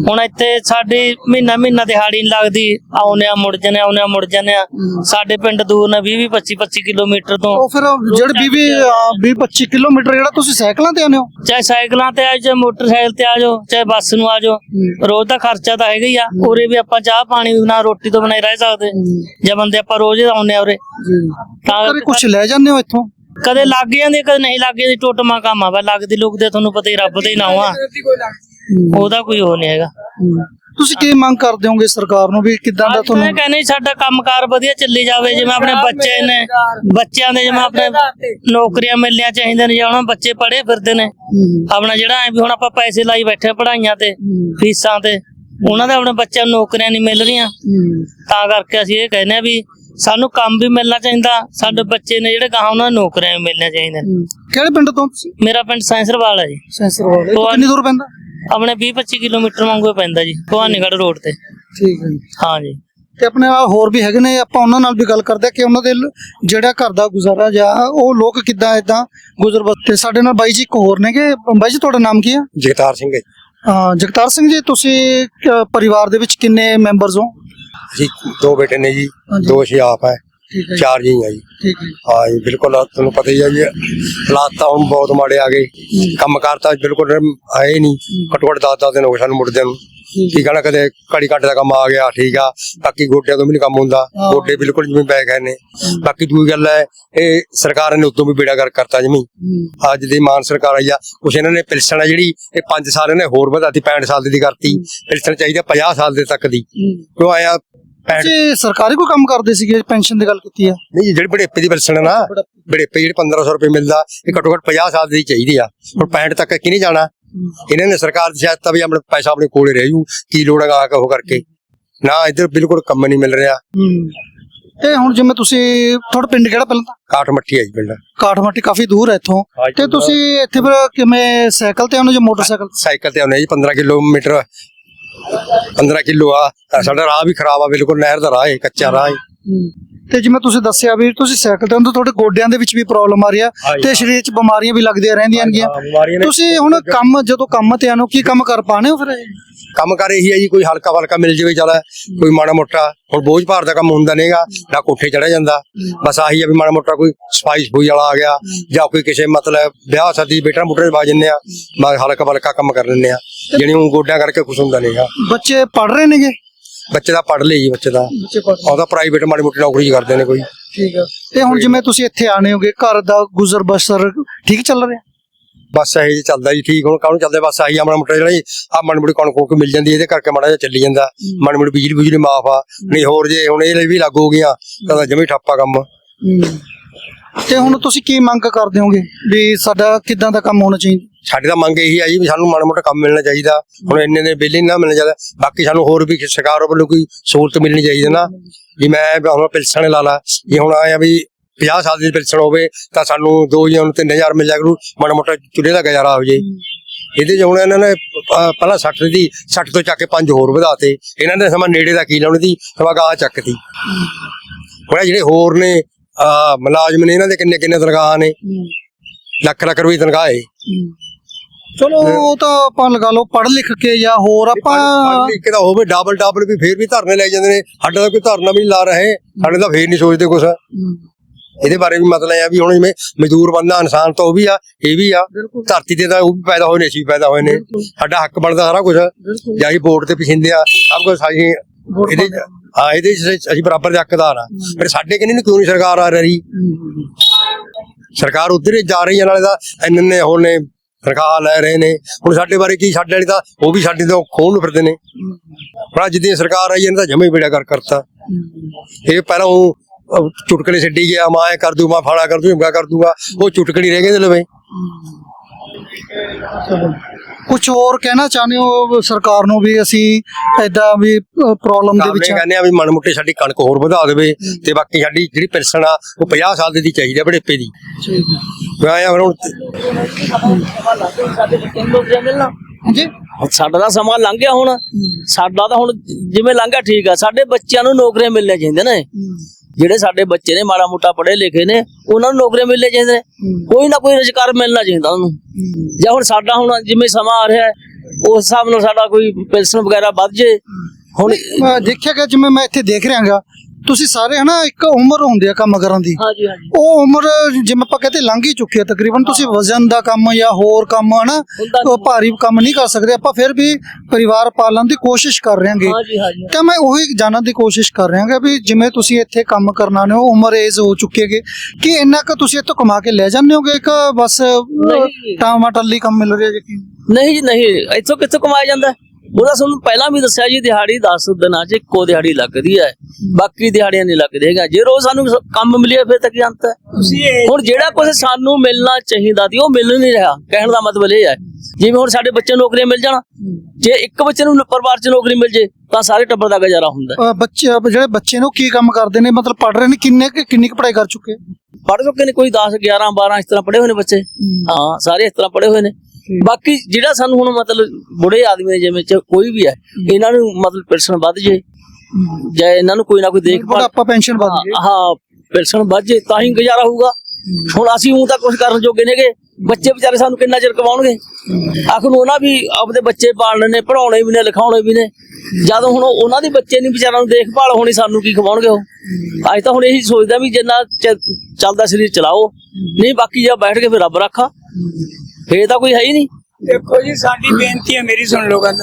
ਹੁਣ ਇੱਥੇ ਸਾਡੀ ਮਹੀਨਾ ਮਹੀਨਾ ਦਿਹਾੜੀ ਨਹੀਂ ਲੱਗਦੀ। ਆਉਨੇ ਆ ਮੁੜ ਜਨੇ ਆਉਨੇ ਆ ਮੁੜ ਜਨੇ ਆ। ਸਾਡੇ ਪਿੰਡ ਦੂਰ ਨੇ 20 20 25 25 ਕਿਲੋਮੀਟਰ ਤੋਂ। ਉਹ ਫਿਰ ਜਿਹੜੇ 20 20 25 ਕਿਲੋਮੀਟਰ ਜਿਹੜਾ ਤੁਸੀਂ ਸਾਈਕਲਾਂ ਤੇ ਆਉਂਦੇ ਹੋ? ਚਾਹੇ ਸਾਈਕਲਾਂ ਤੇ ਆ ਮੋਟਰਸਾਈਕਲ ਤੇ ਆ ਜਾਓ ਚਾਹੇ ਬੱਸ ਨੂੰ ਆ ਜਾਓ। ਰੋਜ਼ ਦਾ ਖਰਚਾ ਤਾਂ ਹੈਗਾ ਹੀ ਆ। ਉਰੇ ਵੀ ਆਪਾਂ ਚਾਹ ਪਾਣੀ ਨਾ ਰੋਟੀ ਤੋਂ ਬਿਨਾਂ ਹੀ ਰਹਿ ਸਕਦੇ। ਜੇ ਬੰਦੇ ਆਪਾਂ ਰੋਜ਼ ਆਉਨੇ ਆ ਉਰੇ। ਤਾਂ ਕੁਝ ਲੈ ਜਾਂਦੇ ਹੋ ਇੱਥੋਂ? ਕਦੇ ਲੱਗ ਜਾਂਦੀ ਕਦੇ ਨਹੀਂ ਲੱਗ ਜਾਂਦੀ। ਟੋਟਮਾ ਕੰਮ ਆ ਵਾ ਲੱਗਦੀ ਲੋਕ ਦੇ ਤੁਹਾਨੂੰ ਪਤਾ ਹੀ ਰੱਬ ਦੇ ਹੀ ਨਾਮ ਆ। ਉਹਦਾ ਕੋਈ ਉਹ ਨਹੀਂ ਹੈਗਾ। ਤੁਸੀਂ ਕੀ ਮੰਗ ਕਰਦੇ ਹੋਗੇ ਸਰਕਾਰ ਨੂੰ ਵੀ ਕਿੱਦਾਂ ਦਾ ਮੈਂ ਤੁਹਾਨੂੰ ਕਹਿੰਦਾ ਜੀ ਸਾਡਾ ਕੰਮਕਾਰ ਵਧੀਆ ਚੱਲੀ ਜਾਵੇ ਜਿਵੇਂ ਆਪਣੇ ਬੱਚੇ ਨੇ ਬੱਚਿਆਂ ਦੇ ਜਿਵੇਂ ਆਪਣੇ ਨੌਕਰੀਆਂ ਮਿਲਣੀਆਂ ਚਾਹੀਦੀਆਂ ਨੇ ਜਾਂ ਉਹਨਾਂ ਬੱਚੇ ਪੜ੍ਹੇ ਫਿਰਦੇ ਨੇ। ਆਪਣਾ ਜਿਹੜਾ ਐ ਵੀ ਹੁਣ ਆਪਾਂ ਪੈਸੇ ਲਾਈ ਬੈਠੇ ਆ ਪੜ੍ਹਾਈਆਂ ਤੇ ਫੀਸਾਂ ਤੇ ਉਹਨਾਂ ਦੇ ਆਪਣੇ ਬੱਚਿਆਂ ਨੂੰ ਨੌਕਰੀਆਂ ਨਹੀਂ ਮਿਲ ਰਹੀਆਂ। ਤਾਂ ਕਰਕੇ ਅਸੀਂ ਇਹ ਕਹਿੰਦੇ ਆ ਵੀ ਸਾਨੂੰ ਕੰਮ ਵੀ ਮਿਲਣਾ ਚਾਹੀਦਾ ਸਾਡੇ ਬੱਚੇ ਨੇ ਜਿਹੜੇ ਗਾਹਾਂ ਉਹਨਾਂ ਨੂੰ ਨੌਕਰੀਆਂ ਵੀ ਮਿਲਣੀਆਂ ਚਾਹੀਦੀਆਂ ਨੇ। ਕਿਹੜੇ ਪਿੰਡ ਤੋਂ ਤੁਸੀਂ? ਮੇਰਾ ਪਿੰਡ ਸਾਇੰਸਰਵਾਲ ਹੈ ਜੀ। ਸੈਂਸਰਵਾਲ। ਕਿੰਨੀ ਦੂਰ ਪੈਂਦਾ? ਆਪਣੇ 20 25 ਕਿਲੋਮੀਟਰ ਵਾਂਗੂ ਪੈਂਦਾ ਜੀ ਭਵਾਨੀਗੜ੍ਹ ਰੋਡ ਤੇ ਠੀਕ ਹੈ ਜੀ। ਹਾਂ ਜੀ ਤੇ ਆਪਣੇ ਨਾਲ ਹੋਰ ਵੀ ਹੈਗੇ ਨੇ ਆਪਾਂ ਉਹਨਾਂ ਨਾਲ ਵੀ ਗੱਲ ਕਰਦੇ ਹਾਂ ਕਿ ਉਹਨਾਂ ਦੇ ਲ- ਜਿਹੜਾ ਘਰ ਦਾ ਗੁਜ਼ਾਰਾ ਜਾਂ ਉਹ ਲੋਕ ਕਿੱਦਾਂ ਇਦਾਂ ਗੁਜ਼ਰ ਬਸ ਤੇ ਸਾਡੇ ਨਾਲ ਬਾਈ ਜੀ ਇੱਕ ਹੋਰ ਨੇਗੇ ਬਾਈ ਜੀ ਤੁਹਾਡਾ ਨਾਮ ਕੀ ਹੈ ਜਗਤਾਰ ਸਿੰਘ ਹੈ ਜੀ। ਅਹ ਜਗਤਾਰ ਸਿੰਘ ਜੀ ਤੁਸੀਂ ਅਹ, ਪਰਿਵਾਰ ਦੇ ਵਿੱਚ ਕਿੰਨੇ ਮੈਂਬਰਸ ਹੋ ਜੀ ਦੋ ਬੇਟੇ ਨੇ ਜੀ ਹਾਂਜੀ। ਦੋ ਅਸੀਂ ਆਪ ਹੈ ਠੀਕ ਹੈ ਜੀ। ਠੀਕ ਹੈ ਹਾਂ ਜੀ ਬਿਲਕੁਲ ਤੁਹਾਨੂੰ ਪਤਾ ਹੀ ਹੈ ਜੀ। ਹਾਲਾਤ ਤਾਂ ਹੁਣ ਬਹੁਤ ਮਾੜੇ ਆ ਗਏ। ਕੰਮਕਾਰ ਤਾਂ ਬਿਲਕੁਲ ਆਏ ਨਹੀਂ। ਘੱਟੋ ਘੱਟ 10 10 ਦਿਨ ਹੋ ਗਏ ਸਾਨੂੰ ਮੁੜਦਿਆਂ ਨੂੰ। ਕੀ ਕਹਣਾ ਕਦੇ ਘੜੀ ਘੱਟ ਦਾ ਕੰਮ ਆ ਗਿਆ ਠੀਕ ਆ। ਬਾਕੀ ਗੋਡਿਆਂ ਤੋਂ ਵੀ ਨਹੀਂ ਕੰਮ ਹੁੰਦਾ। ਗੋਡੇ ਬਿਲਕੁਲ ਜਿਵੇਂ ਬੈ ਗਏ ਨੇ। ਬਾਕੀ ਦੂਜੀ ਗੱਲ ਹੈ ਇਹ ਸਰਕਾਰ ਨੇ ਉਦੋਂ ਵੀ ਬੇੜਾ ਕਰ ਕਰਤਾ ਜਮੀ ਅੱਜ ਦੀ ਮਾਨ ਸਰਕਾਰ ਆਈ ਆ। ਕੁਛ ਇਹਨਾਂ ਨੇ ਪਿਲਸਣ ਆ ਜਿਹੜੀ ਇਹ 5 ਸਾਲ ਇਹਨੇ ਹੋਰ ਵਧਾਤੀ 65 ਸਾਲ ਦੀ ਕਰਤੀ। ਪਿਲਸਣ ਚਾਹੀਦਾ 50 ਸਾਲ ਦੇ ਤੱਕ ਦੀ। ਕਿਉਂ ਆਇਆ? 65 ਤੁਸੀਂ ਸਰਕਾਰੀ ਕੋਈ ਕੰਮ ਕਰਦੇ ਸੀਗੇ ਪੈਨਸ਼ਨ ਦੀ ਗੱਲ ਕੀਤੀ ਆ। ਨਹੀਂ ਜੀ, ਜਿਹੜੀ ਬੜੇਪੇ ਦੀ ਹੈ ਨਾ ਬੜੇਪੇ ਜਿਹੜੀ 1500 ਰੁਪਏ ਮਿਲਦਾ ਇਹ ਘੱਟੋ ਘੱਟ 50 ਸਾਲ ਦੀ ਚਾਹੀਦੀ ਆ। ਹੁਣ 65 ਤੱਕ ਕੀ ਨਹੀਂ ਜਾਣਾ? ਇਹਨਾਂ ਨੇ ਸਰਕਾਰ ਦੀ ਸ਼ਾਇਦ ਤਾਂ ਵੀ ਆਪਣਾ ਪੈਸਾ ਆਪਣੇ ਕੋਲੇ ਰਹਿ ਜੂ ਕੀ ਲੋੜ ਹੈਗਾ ਆ ਕੇ ਉਹ ਕਰਕੇ। ਨਾ ਇੱਧਰ ਬਿਲਕੁਲ ਕੰਮ ਨਹੀਂ ਮਿਲ ਰਿਹਾ। ਤੇ ਹੁਣ ਜਿਵੇਂ ਤੁਸੀਂ ਤੁਹਾਡਾ ਪਿੰਡ ਕਿਹੜਾ ਪਹਿਲਾਂ ਤਾਂ? ਕਾਠ ਮੱਠੀ ਆਈ ਪਿੰਡ। ਕਾਠਮਾਟੀ ਕਾਫੀ ਦੂਰ ਹੈ ਇੱਥੋਂ ਤੇ ਤੁਸੀਂ ਇੱਥੇ ਫਿਰ ਕਿਵੇਂ ਸਾਈਕਲ ਤੇ ਆਉਂਦੇ ਜਾਂ ਮੋਟਰਸਾਈਕਲ? ਸਾਈਕਲ ਤੇ ਆਉਂਦੇ ਜੀ 15 ਕਿਲੋਮੀਟਰ 15 ਕਿਲੋ ਆ, ਸਾਡਾ ਰਾਹ ਵੀ ਖਰਾਬ ਆ, ਬਿਲਕੁਲ ਨਹਿਰ ਦਾ ਰਾਹ ਹੈ, ਕੱਚਾ ਰਾਹ ਹੈ। ਤੇ ਜਿਵੇਂ ਤੁਸੀਂ ਦੱਸਿਆ ਵੀ ਤੁਸੀਂ ਸਾਈਕਲ ਤੇ ਤੁਹਾਡੇ ਗੋਡਿਆਂ ਦੇ ਵਿੱਚ ਵੀ ਪ੍ਰੋਬਲਮ ਆ ਰਹੀ ਆ। ਤੇ ਸਰੀਰ 'ਚ ਬਿਮਾਰੀਆਂ ਵੀ ਲੱਗਦੀਆਂ ਰਹਿੰਦੀਆਂ ਨੇ- ਤੁਸੀਂ ਹੁਣ ਕੰਮ ਜਦੋਂ ਕੰਮ ਤੇ ਆਨੋ ਕੀ ਕੰਮ ਕਰ ਪਾਣੇ ਹੋ ਫਿਰ? ਕੰਮ ਕਰ ਇਹੀ ਹੈ ਜੀ ਕੋਈ ਹਲਕਾ ਫਲਕਾ ਮਿਲ ਜਾਵੇ ਚੱਲ ਕੋਈ ਮਾੜਾ ਮੋਟਾ ਹੁਣ ਬੋਝ ਭਾਰ ਦਾ ਕੰਮ ਹੁੰਦਾ ਨਹੀਂਗਾ ਨਾ ਕੋਠੇ ਚੜਿਆ ਜਾਂਦਾ। ਬਸ ਆਹੀ ਹੈ ਵੀ ਮਾੜਾ ਮੋਟਾ ਕੋਈ ਸਫ਼ਾਈ ਸਫੂਈ ਵਾਲਾ ਆ ਗਿਆ ਜਾਂ ਕੋਈ ਕਿਸੇ ਮਤਲਬ ਵਿਆਹ ਸ਼ਾਦੀ ਬੇਟਾ ਮੁੰਡੇ ਵਾ ਜੰਨੇ ਆ ਮੈਂ ਹਲਕਾ ਫਲਕਾ ਕੰਮ ਕਰ ਲੈਂਦੇ ਆ। ਜਿਹੜੀ ਉਹ ਗੋਡਿਆਂ ਕਰਕੇ ਕੁਛ ਹੁੰਦਾ ਨਹੀਂਗਾ ਬੱਚੇ ਪੜ ਰਹੇ ਨੇਗੇ? ਬੱਚੇ ਦਾ ਪੜ ਲਈ ਜੀ ਬੱਚੇ ਦਾ। ਬੱਚੇ ਪੜ ਉਹਦਾ ਪ੍ਰਾਈਵੇਟ ਮਾੜੀ ਮੋਟੀ ਨੌਕਰੀ ਕਰਦੇ ਨੇ ਕੋਈ। ਠੀਕ ਆ। ਤੇ ਹੁਣ ਜਿਵੇਂ ਤੁਸੀਂ ਇੱਥੇ ਆਣੇ ਹੋਗੇ ਘਰ ਦਾ ਗੁਜ਼ਰ ਬਸਰ ਠੀਕ ਚੱਲ ਰਿਹਾ? ਬਸ ਇਹੀ ਚੱਲਦਾ ਜੀ ਠੀਕ ਹੁਣ ਕਾਹਨੂੰ ਚੱਲਦਾ? ਬਸ ਆਹੀ ਆ ਮਾੜਾ ਮੋਟਾ ਜਿਹੜਾ ਆ ਮਾੜੀ ਮੋਟੀ ਕਣਕ ਕੁਣਕ ਮਿਲ ਜਾਂਦੀ ਹੈ, ਇਹਦੇ ਕਰਕੇ ਮਾੜਾ ਜਿਹਾ ਚੱਲੀ ਜਾਂਦਾ। ਮਾੜੀ ਮੋਟੀ ਬਿਜਲੀ ਬਿਜਲੀ ਮਾਫ ਆ ਨਹੀਂ ਹੋਰ ਜੇ ਹੁਣ ਇਹ ਲਈ ਵੀ ਲੱਗੂ ਹੋ ਗਈਆਂ ਤਾਂ ਜਮੀ ਠੱਪਾ ਕੰਮ। ਤੇ ਹੁਣ ਤੁਸੀਂ ਕੀ ਮੰਗ ਕਰਦੇ ਹੋਗੇ? ਵੀ ਸਾਡਾ ਕਿੱਦਾਂ ਦਾ ਕੰਮ ਹੋਣਾ ਚਾਹੀਦਾ? ਸਾਡੀ ਤਾਂ ਮੰਗ ਇਹੀ ਆ ਜੀ ਵੀ ਸਾਨੂੰ ਮਾੜਾ ਮੋਟਾ ਕੰਮ ਮਿਲਣਾ ਚਾਹੀਦਾ। ਹੁਣ ਇੰਨੇ ਦੇ ਬਿੱਲ ਨਾ ਮਿਲਣਾ ਚਾਹੀਦਾ। ਬਾਕੀ ਸਾਨੂੰ ਹੋਰ ਵੀ ਸਰਕਾਰ ਵੱਲੋਂ ਕੋਈ ਸਹੂਲਤ ਮਿਲਣੀ ਚਾਹੀਦੀ ਨਾ। ਵੀ ਮੈਂ ਹੁਣ ਪਿਲਸਣ ਲਾ ਲਾ। ਜੇ ਹੁਣ ਆਇਆ ਵੀ 50 ਸਾਲ ਦੀ ਪਿਲਸਣ ਹੋਵੇ ਤਾਂ ਸਾਨੂੰ 2000 ਨੂੰ 3000 ਮਿਲ ਜਾ ਕਰੂ। ਮਾੜਾ ਮੋਟਾ ਚੁੱਲ੍ਹੇ ਦਾ ਗੁਜ਼ਾਰਾ ਹੋ ਜੇ। ਇਹਦੇ 'ਚ ਹੁਣ ਇਹਨਾਂ ਨੇ ਪਹਿਲਾਂ 60 ਦੀ 60 ਤੋਂ ਚੱਕ ਕੇ ਪੰਜ ਹੋਰ ਵਧਾਤੇ ਇਹਨਾਂ ਨੇ ਸਮਾਂ ਨੇੜੇ ਦਾ ਕੀ ਲਾਉਣੀ ਦੀ ਸਮਾਂ ਗਾਹ ਚੱਕਤੀ ਹੁਣ ਇਹ ਜਿਹੜੇ ਹੋਰ ਨੇ ਮੁਲਾਜ਼ਮ ਨੇ ਇਹਨਾਂ ਦੇ ਕਿੰਨੇ ਕਿੰਨੇ ਤਨਖਾਹਾਂ ਨੇ? ਲੱਖ ਲੱਖ ਰੁਪਏ ਤਨਖਾਹ ਹੈ। ਚਲੋ ਉਹ ਤਾਂ ਆਪਾਂ ਲਗਾ ਲਓ ਪੜ੍ਹ ਲਿਖ ਕੇ ਜਾਂ ਹੋਰ ਆਪਾਂ ਇੱਕ ਦਾ ਹੋਵੇ ਡਬਲ ਡਬਲ ਵੀ ਫੇਰ ਵੀ ਧਰਨੇ ਲੈ ਜਾਂਦੇ ਨੇ। ਸਾਡਾ ਤਾਂ ਕੋਈ ਧਰਨਾ ਵੀ ਨਹੀਂ ਲਾ ਰਹੇ ਸਾਡੇ ਤਾਂ ਫੇਰ ਨਹੀਂ ਸੋਚਦੇ ਕੁਛ। ਇਹਦੇ ਬਾਰੇ ਵੀ ਮਤਲਬ ਆ ਵੀ ਹੁਣ ਜਿਵੇਂ ਮਜ਼ਦੂਰ ਬੰਦਾ ਇਨਸਾਨ ਤਾਂ ਉਹ ਵੀ ਆ ਇਹ ਵੀ ਆ। ਧਰਤੀ ਤੇ ਤਾਂ ਉਹ ਵੀ ਪੈਦਾ ਹੋਏ ਨੇ ਅਸੀਂ ਵੀ ਪੈਦਾ ਹੋਏ ਨੇ। ਸਾਡਾ ਹੱਕ ਬਣਦਾ ਸਾਰਾ ਕੁਝ ਜਾਂ ਅਸੀਂ ਵੋਟ ਤੇ ਪਛਿੰਦੇ ਆ ਸਭ ਕੁਝ ਅਸੀਂ ਇਹਦੇ ਹਾਂ ਇਹਦੇ ਅਸੀਂ ਬਰਾਬਰ ਦੇ ਹੱਕਦਾਰ ਆ। ਫਿਰ ਸਾਡੇ ਕਿੰਨੀ ਨੂੰ ਕਿਉਂ ਨਹੀਂ ਸਰਕਾਰ ਆ ਰਹੀ? ਸਰਕਾਰ ਉਧਰ ਹੀ ਜਾ ਰਹੀ ਹੈ ਨਾਲੇ ਤਾਂ ਇੰਨੇ ਨੇ ਹੁਣ ਨੇ ਤਨਖਾਹ ਲੈ ਰਹੇ ਨੇ। ਹੁਣ ਸਾਡੇ ਬਾਰੇ ਕੀ ਸਾਡੇ ਵਾਲੀ ਤਾਂ ਉਹ ਵੀ ਸਾਡੀ ਤੋਂ ਖੋਣ ਨੂੰ ਫਿਰਦੇ ਨੇ। ਬੜਾ ਜਿੱਦੀ ਸਰਕਾਰ ਆਈ ਇਹਨਾਂ ਦਾ ਜਮੇ ਬੇੜਾ ਕਰ ਕਰਤਾ। ਇਹ ਪਹਿਲਾਂ ਉਹ ਚੁਟਕਲੇ ਛੱਡੀ ਗਿਆ ਮੈਂ ਐਂ ਕਰ ਦੂ ਮੈਂ ਫਾਲਾ ਕਰ ਦੂ ਹਿਮਕਾ ਕਰ ਦੂੰਗਾ। ਉਹ ਚੁਟਕਲੀ ਰਹਿ ਗਏ ਤੇ ਲਵੇ। ਕੁਝ ਹੋਰ ਕਹਿਣਾ ਚਾਹੁੰਦੇ ਹੋ ਸਰਕਾਰ ਨੂੰ ਵੀ ਅਸੀਂ ਐਦਾਂ ਵੀ ਪ੍ਰੋਬਲਮ ਦੇ ਵਿੱਚ ਕਹਿੰਦੇ ਆ ਵੀ ਮਨ ਮੁੱਟੇ ਸਾਡੀ ਕਣਕ ਹੋਰ ਵਧਾ ਦੇਵੇ ਤੇ ਬਾਕੀ ਸਾਡੀ ਜਿਹੜੀ ਪੈਨਸ਼ਨ ਆ ਉਹ 50 ਸਾਲ ਦੀ ਚਾਹੀਦੀ ਆ ਬੜੇਪੇ ਦੀ। ਆਇਆ ਹੁਣ ਜੀ ਸਾਡਾ ਤਾਂ ਸਮਾਂ ਲੰਘ ਗਿਆ ਹੁਣ। ਸਾਡਾ ਤਾਂ ਹੁਣ ਜਿਵੇਂ ਲੰਘ ਗਿਆ ਠੀਕ ਆ। ਸਾਡੇ ਬੱਚਿਆਂ ਨੂੰ ਨੌਕਰੀਆਂ ਮਿਲਣੀਆਂ ਚਾਹੀਦੀਆਂ ਨੇ। ਜਿਹੜੇ ਸਾਡੇ ਬੱਚੇ ਨੇ ਮਾੜਾ ਮੋਟਾ ਪੜ੍ਹੇ ਲਿਖੇ ਨੇ ਉਹਨਾਂ ਨੂੰ ਨੌਕਰੀਆਂ ਮਿਲਣੀਆਂ ਚਾਹੀਦੀਆਂ ਨੇ। ਕੋਈ ਨਾ ਕੋਈ ਰੁਜ਼ਗਾਰ ਮਿਲਣਾ ਚਾਹੀਦਾ ਉਹਨੂੰ। ਜਾਂ ਹੁਣ ਸਾਡਾ ਹੁਣ ਜਿਵੇਂ ਸਮਾਂ ਆ ਰਿਹਾ ਉਸ ਹਿਸਾਬ ਨਾਲ ਸਾਡਾ ਕੋਈ ਪੈਨਸ਼ਨ ਵਗੈਰਾ ਵੱਧ ਜੇ। ਹੁਣ ਦੇਖਿਆ ਗਿਆ ਜਿਵੇਂ ਮੈਂ ਇੱਥੇ ਦੇਖ ਰਿਹਾਗਾ ਤੁਸੀਂ ਸਾਰੇ ਹਨਾ ਇੱਕ ਉਮਰ ਹੁੰਦੀ ਆ ਕੰਮ ਕਰਨ ਦੀ। ਹਾਂਜੀ ਹਾਂਜੀ। ਉਹ ਉਮਰ ਜਿਵੇਂ ਆਪਾਂ ਕਹਿੰਦੇ ਲੰਘ ਹੀ ਚੁੱਕੀ ਹੈ ਤਕਰੀਬਨ ਤੁਸੀਂ ਵਜ਼ਨ ਦਾ ਕੰਮ ਜਾਂ ਹੋਰ ਕੰਮ ਹਨਾ ਉਹ ਭਾਰੀ ਕੰਮ ਨਹੀਂ ਕਰ ਸਕਦੇ। ਆਪਾਂ ਫਿਰ ਵੀ ਪਰਿਵਾਰ ਪਾਲਣ ਦੀ ਕੋਸ਼ਿਸ਼ ਕਰ ਰਹੇ ਹਾਂਗੇ ਹਾਂਜੀ ਹਾਂਜੀ। ਤਾਂ ਮੈਂ ਉਹੀ ਜਾਣਨ ਦੀ ਕੋਸ਼ਿਸ਼ ਕਰ ਰਿਹਾ ਹਾਂ ਵੀ ਜਿਵੇਂ ਤੁਸੀਂ ਇੱਥੇ ਕੰਮ ਕਰਨਾ ਨੇ ਉਹ ਉਮਰ ਏਜ ਹੋ ਚੁੱਕੀ ਹੈਗੇ। ਕਿ ਇੰਨਾ ਕੁ ਤੁਸੀਂ ਇੱਥੋਂ ਕਮਾ ਕੇ ਲੈ ਜਾਂਦੇ ਹੋਗੇ? ਕਿ ਬਸ ਨਹੀਂ। ਟਾਮਾ ਟੱਲੀ ਕੰਮ ਮਿਲ ਰਿਹਾ ਜੀ ਨਹੀਂ ਜੀ ਨਹੀਂ। ਇੱਥੋਂ ਕਿੱਥੋਂ ਕਮਾਇਆ ਜਾਂਦਾ? ਉਹਦਾ ਤੁਹਾਨੂੰ ਪਹਿਲਾਂ ਵੀ ਦੱਸਿਆ ਜੀ ਦਿਹਾੜੀ 10 ਦਿਨਾਂ 'ਚ ਇੱਕੋ ਦਿਹਾੜੀ ਲੱਗਦੀ ਹੈ। ਬਾਕੀ ਦਿਹਾੜੀਆਂ ਨਹੀਂ ਲੱਗਦੀਆਂ ਜੇ ਰੋਜ਼ ਸਾਨੂੰ ਕੰਮ ਮਿਲਿਆ ਫਿਰ ਤਾਂ ਕੀ ਅੰਤ ਹੈ? ਹੁਣ ਜਿਹੜਾ ਕੁਝ ਸਾਨੂੰ ਮਿਲਣਾ ਚਾਹੀਦਾ ਸੀ ਉਹ ਮਿਲ ਨਹੀਂ ਰਿਹਾ। ਕਹਿਣ ਦਾ ਮਤਲਬ ਇਹ ਹੈ। ਜਿਵੇਂ ਹੁਣ ਸਾਡੇ ਬੱਚੇ ਨੂੰ ਨੌਕਰੀਆਂ ਮਿਲ ਜਾਣ ਜੇ ਇੱਕ ਬੱਚੇ ਨੂੰ ਪਰਿਵਾਰ 'ਚ ਨੌਕਰੀ ਮਿਲ ਜੇ ਤਾਂ ਸਾਰੇ ਟੱਬਰ ਦਾ ਗੁਜ਼ਾਰਾ ਹੁੰਦਾ ਬੱਚੇ ਜਿਹੜੇ ਬੱਚੇ ਨੇ ਕੀ ਕੰਮ ਕਰਦੇ ਨੇ? ਮਤਲਬ ਪੜ ਰਹੇ ਨੇ ਕਿੰਨੇ ਕਿੰਨੀ ਕੁ ਪੜ੍ਹਾਈ ਕਰ ਚੁੱਕੇ? ਪੜ੍ਹ ਚੁੱਕੇ ਨੇ ਕੋਈ 10 11 12 ਇਸ ਤਰ੍ਹਾਂ ਪੜ੍ਹੇ ਹੋਏ ਨੇ ਬੱਚੇ। ਹਾਂ ਸਾਰੇ ਇਸ ਤਰ੍ਹਾਂ ਪੜ੍ਹੇ ਹੋਏ ਨੇ। ਬਾਕੀ ਜਿਹੜਾ ਸਾਨੂੰ ਹੁਣ ਮਤਲਬ ਬੁੜੇ ਆਦਮੀ ਜਿਵੇਂ ਚ ਕੋਈ ਵੀ ਹੈ ਇਹਨਾਂ ਨੂੰ ਮਤਲਬ ਪੈਨਸ਼ਨ ਵੱਧ ਜੇ। ਜੇ ਇਹਨਾਂ ਨੂੰ ਕੋਈ ਨਾ ਕੋਈ ਦੇਖਭਾਲ ਬੁਢਾਪਾ ਪੈਨਸ਼ਨ ਵਧ ਗਈ ਹਾਂ ਪੈਨਸ਼ਨ ਵੱਧ ਜੇ ਤਾਂ ਹੀ ਗੁਜ਼ਾਰਾ ਹੋਊਗਾ। ਹੁਣ ਅਸੀਂ ਉਹ ਤਾਂ ਕੁਝ ਕਰਨ ਜੋਗੇ ਨੇਗੇ। ਬੱਚੇ ਵਿਚਾਰੇ ਸਾਨੂੰ ਕਿੰਨਾ ਚਿਰ ਕਮਾਉਣਗੇ? ਆਖਰ ਨੂੰ ਉਹਨਾਂ ਵੀ ਆਪਦੇ ਬੱਚੇ ਪਾਲਣੇ ਨੇ ਪੜਾਉਣੇ ਵੀ ਨੇ ਲਿਖਾਉਣੇ ਵੀ ਨੇ। ਜਦੋਂ ਹੁਣ ਉਹਨਾਂ ਦੇ ਬੱਚੇ ਨਹੀਂ ਵਿਚਾਰਾਂ ਨੂੰ ਦੇਖਭਾਲ ਹੋਣੀ ਸਾਨੂੰ ਕੀ ਖਵਾਉਣਗੇ ਉਹ? ਅੱਜ ਤਾਂ ਹੁਣ ਇਹੀ ਸੋਚਦਾ ਵੀ ਜਿੰਨਾ ਚੱਲਦਾ ਸਰੀਰ ਚਲਾਓ। ਨਹੀਂ ਬਾਕੀ ਜਾਂ ਬੈਠ ਕੇ ਫਿਰ ਰੱਬ ਰੱਖਾ। ਫੇਰ ਤਾਂ ਕੋਈ ਹੈ ਹੀ ਨਹੀਂ। ਦੇਖੋ ਜੀ, ਸਾਡੀ ਬੇਨਤੀ ਹੈ ਮੇਰੀ ਸੁਣ ਲਓ ਗੱਲ।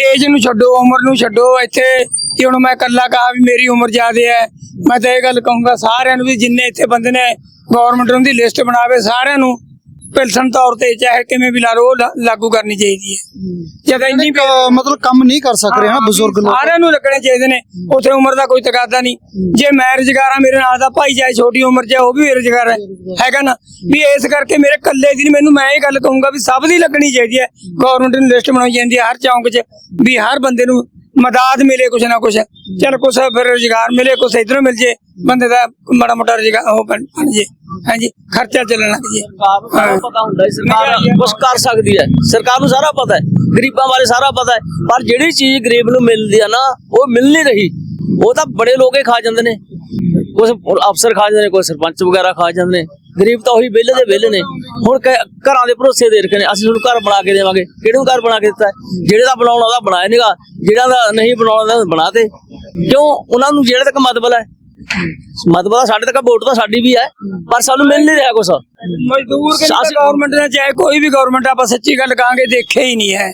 ਏਜ ਨੂੰ ਛੱਡੋ, ਉਮਰ ਨੂੰ ਛੱਡੋ। ਇੱਥੇ ਕਿ ਹੁਣ ਮੈਂ ਇਕੱਲਾ ਕਹਾ ਵੀ ਮੇਰੀ ਉਮਰ ਜ਼ਿਆਦੇ ਹੈ। ਮੈਂ ਤਾਂ ਇਹ ਗੱਲ ਕਹੂੰਗਾ, ਸਾਰਿਆਂ ਨੂੰ ਵੀ ਜਿੰਨੇ ਇੱਥੇ ਬੰਦੇ ਨੇ ਗਵਰਨਮੈਂਟ ਨੂੰ ਦੀ ਲਿਸਟ ਬਣਾਵੇ, ਸਾਰਿਆਂ ਨੂੰ ਪੈਨਸ਼ਨ ਤੌਰ ਤੇ ਚਾਹੇ ਕਿਵੇਂ ਵੀ ਲਾ ਲਓ ਲਾ- ਲਾਗੂ ਕਰਨੀ ਚਾਹੀਦੀ ਹੈ। ਜਦ ਇੰਨੀ ਮਤਲਬ ਕੰਮ ਨਹੀਂ ਕਰ ਸਕ ਰਹੇ ਹਨ ਬਜ਼ੁਰਗ ਲੋਕ। ਸਾਰਿਆਂ ਨੂੰ ਲੱਗਣੇ ਚਾਹੀਦੇ ਨੇ। ਉਥੇ ਉਮਰ ਦਾ ਕੋਈ ਤਕਾਦਾ ਨਹੀਂ। ਜੇ ਮੈਂ ਰੁਜ਼ਗਾਰ ਆ ਮੇਰੇ ਨਾਲ ਦਾ ਭਾਈ ਜਾਏ ਛੋਟੀ ਉਮਰ 'ਚ ਹੈ, ਉਹ ਵੀ ਰੁਜ਼ਗਾਰ ਹੈ। ਹੈਗਾ ਨਾ? ਵੀ ਇਸ ਕਰਕੇ ਮੇਰੇ ਇਕੱਲੇ ਦੀ ਨੀ, ਮੈਨੂੰ ਮੈਂ ਇਹ ਗੱਲ ਕਹੂੰਗਾ ਵੀ ਸਭ ਦੀ ਲੱਗਣੀ ਚਾਹੀਦੀ ਹੈ। ਗਵਰਨਮੈਂਟ ਨੂੰ ਲਿਸਟ ਬਣਾਈ ਜਾਂਦੀ ਹੈ ਹਰ ਚੌਂਕ 'ਚ ਵੀ ਹਰ ਬੰਦੇ ਨੂੰ ਮਦਦ ਮਿਲੇ ਕੁਛ ਨਾ ਕੁਛ। ਚਲ ਕੁਛ ਫਿਰ ਰੁਜ਼ਗਾਰ ਮਿਲੇ ਕੁਛ ਇਧਰੋਂ ਮਿਲ ਜੇ। ਬੰਦੇ ਦਾ ਮਾੜਾ ਮੋਟਾ ਰੁਜ਼ਗਾਰ ਉਹ ਬਣ ਬਣ ਜੇ। ਹਾਂਜੀ ਖਰਚਾ ਚੱਲਣ ਲੱਗ ਜੇ। ਸਰਕਾਰ ਨੂੰ ਪਤਾ ਹੁੰਦਾ ਹੈ ਸਰਕਾਰ ਕੁਝ ਕਰ ਸਕਦੀ ਹੈ। ਸਰਕਾਰ ਨੂੰ ਸਾਰਾ ਪਤਾ ਹੈ ਗਰੀਬਾਂ ਬਾਰੇ ਸਾਰਾ ਪਤਾ ਹੈ। ਪਰ ਜਿਹੜੀ ਚੀਜ਼ ਗਰੀਬ ਨੂੰ ਮਿਲਦੀ ਆ ਨਾ ਉਹ ਮਿਲ ਨਹੀਂ ਰਹੀ। ਉਹ ਤਾਂ ਬੜੇ ਲੋਕੇ ਖਾ ਜਾਂਦੇ ਨੇ। ਕੁਝ ਅਫਸਰ ਖਾ ਜਾਂਦੇ ਨੇ ਕੋਈ ਸਰਪੰਚ ਵਗੈਰਾ ਖਾ ਜਾਂਦੇ ਨੇ। ਗਰੀਬ ਤਾਂ ਉਹੀ ਵਿਹਲੇ ਦੇ ਵਿਹਲੇ ਨੇ। ਹੁਣ ਕ- ਘਰਾਂ ਦੇ ਭਰੋਸੇ ਦੇ ਰੱਖੇ ਨੇ। ਅਸੀਂ ਤੁਹਾਨੂੰ ਘਰ ਬਣਾ ਕੇ ਦੇਵਾਂਗੇ। ਕਿਹੜੇ ਨੂੰ ਘਰ ਬਣਾ ਕੇ ਦਿੱਤਾ? ਹੈ? ਜਿਹੜੇ ਦਾ ਬਣਾਉਣਾ ਉਹਦਾ ਬਣਾਇਆ ਨਹੀਂਗਾ ਜਿਹੜਾ ਦਾ ਨਹੀਂ ਬਣਾਉਣਾ ਉਹਦਾ ਬਣਾ ਦੇ ਕਿਉਂ? ਉਹਨਾਂ ਨੂੰ ਜਿਹੜੇ ਤੱਕ ਮਤਲਬ ਹੈ। ਮਤਲਬ ਤਾਂ ਸਾਡੇ ਤੱਕ ਵੋਟ ਤਾਂ ਸਾਡੀ ਵੀ ਹੈ। ਪਰ ਸਾਨੂੰ ਮਿਲ ਨਹੀਂ ਰਿਹਾ ਕੁਛ। ਮਜ਼ਦੂਰ ਕਿ ਅਸੀਂ- ਗਵਰਨਮੈਂਟ ਨੇ ਚਾਹੇ ਕੋਈ ਵੀ ਗਵਰਨਮੈਂਟ ਆਪਾਂ ਸੱਚੀ ਗੱਲ ਕਹਾਂਗੇ ਦੇਖਿਆ ਹੀ ਨਹੀਂ ਹੈ।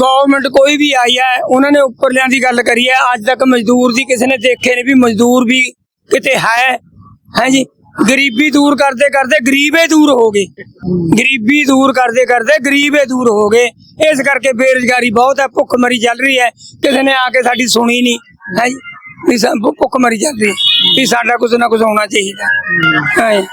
ਗਵਰਨਮੈਂਟ ਕੋਈ ਵੀ ਆਈ ਹੈ ਉਹਨਾਂ ਨੇ ਉੱਪਰਲਿਆਂ ਦੀ ਗੱਲ ਕਰੀ ਹੈ। ਅੱਜ ਤੱਕ ਮਜ਼ਦੂਰ ਦੀ ਕਿਸੇ ਨੇ ਦੇਖੇ ਨਹੀਂ ਵੀ ਮਜ਼ਦੂਰ ਵੀ ਕਿਤੇ ਹੈ। ਹਾਂਜੀ ਗਰੀਬੀ ਦੂਰ ਕਰਦੇ ਕਰਦੇ ਗਰੀਬੇ ਦੂਰ ਹੋ ਗਏ। ਗਰੀਬੀ ਦੂਰ ਕਰਦੇ ਕਰਦੇ ਗਰੀਬੇ ਦੂਰ ਹੋ ਗਏ। ਇਸ ਕਰਕੇ ਬੇਰੁਜ਼ਗਾਰੀ ਬਹੁਤ ਹੈ ਭੁੱਖ ਮਰੀ ਚੱਲ ਰਹੀ ਹੈ। ਕਿਸੇ ਨੇ ਆ ਕੇ ਸਾਡੀ ਸੁਣੀ ਨਹੀਂ ਹਾਂਜੀ ਵੀ ਸਾ- ਭੁੱਖ ਮਰੀ ਚੱਲ ਰਹੀ ਵੀ ਸਾਡਾ ਕੁਝ ਨਾ ਕੁਝ ਹੋਣਾ ਚਾਹੀਦਾ। ਹਾਂਜੀ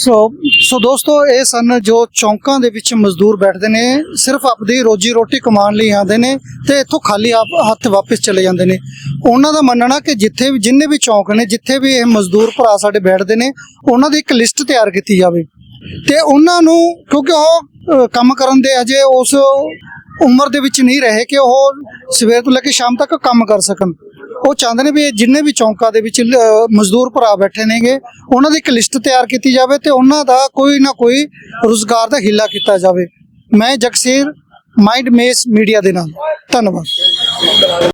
ਸੋ ਸੋ ਦੋਸਤੋ, ਇਹ ਸਨ ਜੋ ਚੌਂਕਾਂ ਦੇ ਵਿੱਚ ਮਜ਼ਦੂਰ ਬੈਠਦੇ ਨੇ, ਸਿਰਫ ਆਪਦੀ ਰੋਜੀ ਰੋਟੀ ਕਮਾਉਣ ਲਈ ਆਉਂਦੇ ਨੇ ਤੇ ਇੱਥੋਂ ਖਾਲੀ ਆਪ ਹੱਥ ਵਾਪਸ ਚਲੇ ਜਾਂਦੇ ਨੇ। ਉਹਨਾਂ ਦਾ ਮੰਨਣਾ ਕਿ ਜਿੱਥੇ ਵੀ, ਜਿੰਨੇ ਵੀ ਚੌਂਕ ਨੇ, ਜਿੱਥੇ ਵੀ ਇਹ ਮਜ਼ਦੂਰ ਭਰਾ ਸਾਡੇ ਬੈਠਦੇ ਨੇ, ਉਹਨਾਂ ਦੀ ਇੱਕ ਲਿਸਟ ਤਿਆਰ ਕੀਤੀ ਜਾਵੇ। ਤੇ ਉਹਨਾਂ ਨੂੰ, ਕਿਉਂਕਿ ਉਹ ਕੰਮ ਕਰਨ ਦੇ ਅਜੇ ਉਸ ਉਮਰ ਦੇ ਵਿੱਚ ਨਹੀਂ ਰਹੇ ਕਿ ਉਹ ਸਵੇਰ ਤੋਂ ਲੈ ਕੇ ਸ਼ਾਮ ਤੱਕ ਕੰਮ ਕਰ ਸਕਣ। ਉਹ ਚਾਹੁੰਦੇ ਨੇ ਵੀ ਇਹ ਜਿੰਨੇ ਵੀ ਚੌਂਕਾਂ ਦੇ ਵਿੱਚ ਮਜ਼ਦੂਰ ਭਰਾ ਬੈਠੇ ਨੇਗੇ, ਉਹਨਾਂ ਦੀ ਇੱਕ ਲਿਸਟ ਤਿਆਰ ਕੀਤੀ ਜਾਵੇ ਤੇ ਉਹਨਾਂ ਦਾ ਕੋਈ ਨਾ ਕੋਈ ਰੁਜ਼ਗਾਰ ਦਾ ਹਿੱਲਾ ਕੀਤਾ ਜਾਵੇ। ਮੈਂ ਜਗਸੀਰ, ਮਾਈਂਡ ਮੇਸ ਮੀਡੀਆ ਦੇ ਨਾਲ। ਧੰਨਵਾਦ।